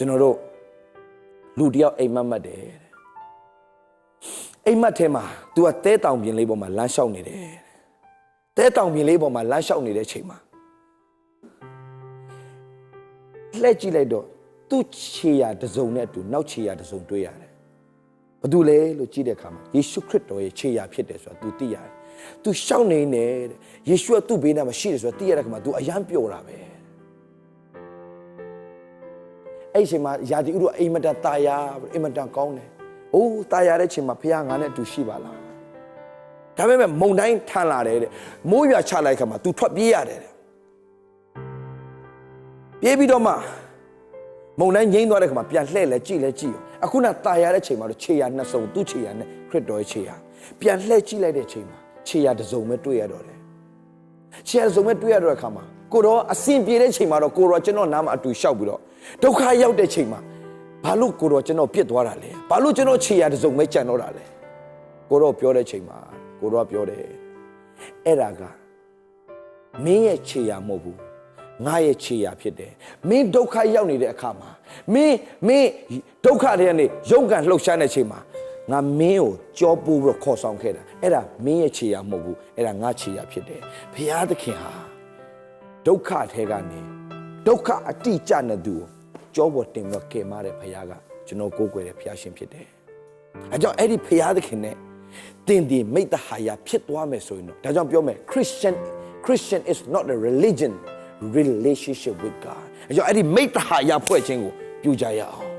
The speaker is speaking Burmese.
ကျွန်တော်တို့လူတစ်ယောက်အိမ်မက်မက်တယ်တဲ့အိမ်မက်ထဲမှာ तू ကတဲတောင်ပြင်လေးပေါ်မှာလမ်းလျှောက်နေတယ်တဲ့တဲတောင်ပြင်လေးပေါ်မှာလမ်းလျှောက်နေတဲ့ချိန်မှာလှည့်ကြည့်လိုက်တော့သူ့ခြေရာတစ်စုံနဲ့အတူနောက်ခြေရာတစ်စုံတွေ့ရတယ်ဘာတူလဲလို့ကြည့်တဲ့အခါမှာယေရှုခရစ်တော်ရဲ့ခြေရာဖြစ်တယ်ဆိုတာ तू သိရတယ်။ तू ရှောက်နေနေတဲ့ယေရှုကသူ့ဘေးနားမှာရှိတယ်ဆိုတာသိရတဲ့အခါမှာ तू အယမ်းပျော်တာပဲ။ အဲ့ဒီအချိန်မှာယာတိဥတို့အိမ်မတန်ตายာအိမ်မတန်ကောင်းတယ်။အိုးตายာတဲ့ချိန်မှာဖခင်ငါနဲ့အတူရှိပါလား။ဒါပေမဲ့မုန်တိုင်းထန်လာတယ်တဲ့။မိုးရွာချလိုက်ခါမှာ तू ထွက်ပြေးရတယ်တဲ့။ပြေးပြီးတော့မှမုန်တိုင်းငိမ့်သွားတဲ့ခါမှာပြန်လှည့်လဲကြည့်လဲကြည့်ရောအခုနตายရတဲ့ချိန်မှာတော့ခြေရနှစ်စုံသူ့ခြေရနဲ့ခရစ်တော်ရဲ့ခြေရပြန်လှည့်ကြည့်လိုက်တဲ့ချိန်မှာခြေရတစ်စုံပဲတွေ့ရတော့တယ်ခြေ ရတစ်စုံပဲတွေ့ရတော့တဲ့ခါမှာကိုတော့အစင်ပြေတဲ့ချိန်မှာတော့ကိုတော့ကျွန်တော်နားမှာအတူလျှောက်ပြီးတော့ဒုက္ခရောက်တဲ့ချိန်မှာဘာလို့ကိုတော့ကျွန်တော်ပြစ်သွားတာလဲဘာလို့ကျွန်တော်ခြေရတစ်စုံပဲကြံတော့တာလဲကိုတော့ပြောတဲ့ချိန်မှာကိုတော့ပြောတယ်အဲ့ဒါကမင်းရဲ့ခြေရမဟုတ်ဘူးငါရဲ့ခြေရာဖြစ်တယ်မင်းဒုက္ခရောက်နေတဲ့အခါမှာမင်းမင်းဒုက္ခတွေကနေရုန်းကန်လှုပ်ရှားတဲ့ချိန်မှာ ငါမင်းကိုကြောပိုးပြီးတော့ခေါ်ဆောင်ခဲ့တာအဲ့ဒါမင်းရဲ့ခြေရာမဟုတ်ဘူးအဲ့ဒါငါခြေရာဖြစ်တယ်ဘုရားသခင်ဟာဒုက္ခထဲကနေဒုက္ခအတိအကျနဲ့သူကိုကြောပေါ်တင်ပြီးတော့ကယ်မတဲ့ဘုရားကကျွန်တော်ကိုးကွယ်တဲ့ဘုရားရှင်ဖြစ်တယ်အဲကြောင့်အဲ့ဒီဘုရားသခင်နဲ့တင်ဒီမိတ္တဟာယဖြစ်သွားမယ်ဆိုရင်တော့ဒါကြောင့်ပြောမယ် Christian Christian is not a religion relationship with God အဲကြောင့်အဲ့ဒီမိတ္တဟာယဖွဲ့ခြင်းကိုပြုကြရအောင်